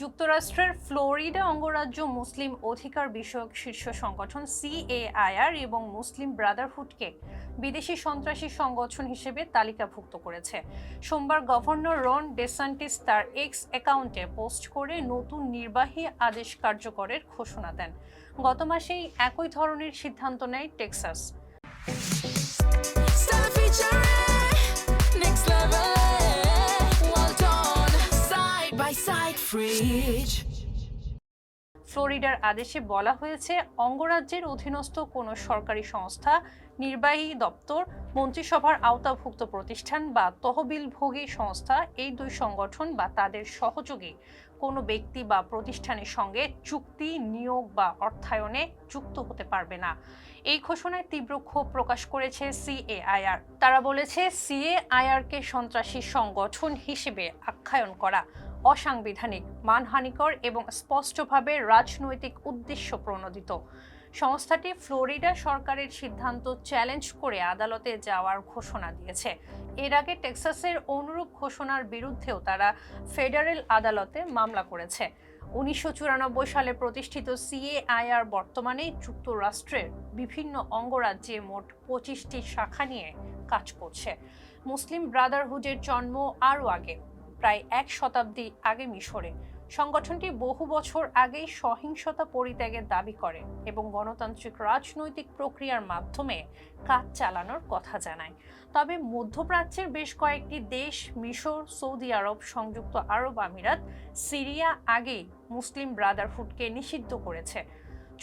যুক্তরাষ্ট্রের ফ্লোরিডা অঙ্গরাজ্য মুসলিম অধিকার বিষয়ক শীর্ষ সংগঠন সিএআইআর এবং মুসলিম ব্রাদারহুডকে বিদেশি সন্ত্রাসী সংগঠন হিসেবে তালিকাভুক্ত করেছে। সোমবার গভর্নর রন ডেসান্টিস তার এক্স অ্যাকাউন্টে পোস্ট করে নতুন নির্বাহী আদেশ কার্যকরের ঘোষণা দেন। গত মাসেই একই ধরনের সিদ্ধান্ত নেয় টেক্সাস। ফ্লোরিডার আদেশে বলা হয়েছে অঙ্গরাজ্যের অধীনস্থ কোনো সরকারি সংস্থা, নির্বাহী দপ্তর, মন্ত্রিসভার আওতাভুক্ত প্রতিষ্ঠান বা তহবিলভোগী সংস্থা, এই দুই সংগঠন বা তাদের সহযোগী। কোনো ব্যক্তি বা প্রতিষ্ঠানের সঙ্গে চুক্তি, নিয়োগ বা অর্থায়নে যুক্ত হতে পারবে না। এই ঘোষণায় তীব্র ক্ষোভ প্রকাশ করেছে সিএআইআর। তারা বলেছে, সিএআইআরকে সন্ত্রাসী সংগঠন হিসেবে আখ্যায়ন করা অসাংবিধানিক, মানহানিকর এবং স্পষ্টভাবে রাজনৈতিক উদ্দেশ্য প্রণোদিত। সংস্থাটি ফ্লোরিডা সরকারের সিদ্ধান্ত চ্যালেঞ্জ করে আদালতে যাওয়ার ঘোষণা দিয়েছে। এর আগে টেক্সাসের অনুরূপ ঘোষণার বিরুদ্ধেও তারা ফেডারেল আদালতে মামলা করেছে। উনিশশো চুরানব্বই সালে প্রতিষ্ঠিত সিএআইআর বর্তমানে যুক্তরাষ্ট্রের বিভিন্ন অঙ্গরাজ্যে মোট পঁচিশটি শাখা নিয়ে কাজ করছে। মুসলিম ব্রাদারহুডের জন্ম আরও আগে। প্রায় এক শতাব্দী আগে মিশরে। সংগঠনটি বহু বছর আগেই সহিংসতা পরিত্যাগের দাবি করে এবং গণতান্ত্রিক রাজনৈতিক প্রক্রিয়ার মাধ্যমে কাজ চালানোর কথা জানায়। তবে মধ্যপ্রাচ্যের বেশ কয়েকটি দেশ, মিশর, সৌদি আরব, সংযুক্ত আরব আমিরাত, সিরিয়া আগেই মুসলিম ব্রাদারহুডকে নিষিদ্ধ করেছে।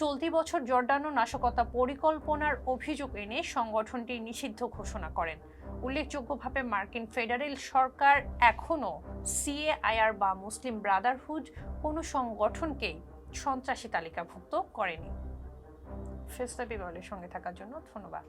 চলতি বছর জর্ডানো নাশকতা পরিকল্পনার অভিযোগ এনে সংগঠনটি নিষিদ্ধ ঘোষণা করেন। উল্লেখযোগ্যভাবে মার্কিন ফেডারেল সরকার এখনও সিএআইআর বা মুসলিম ব্রাদারহুড কোনো সংগঠনকেই সন্ত্রাসী তালিকাভুক্ত করেনি। ফেস্তা বিবলের সঙ্গে থাকার জন্য ধন্যবাদ।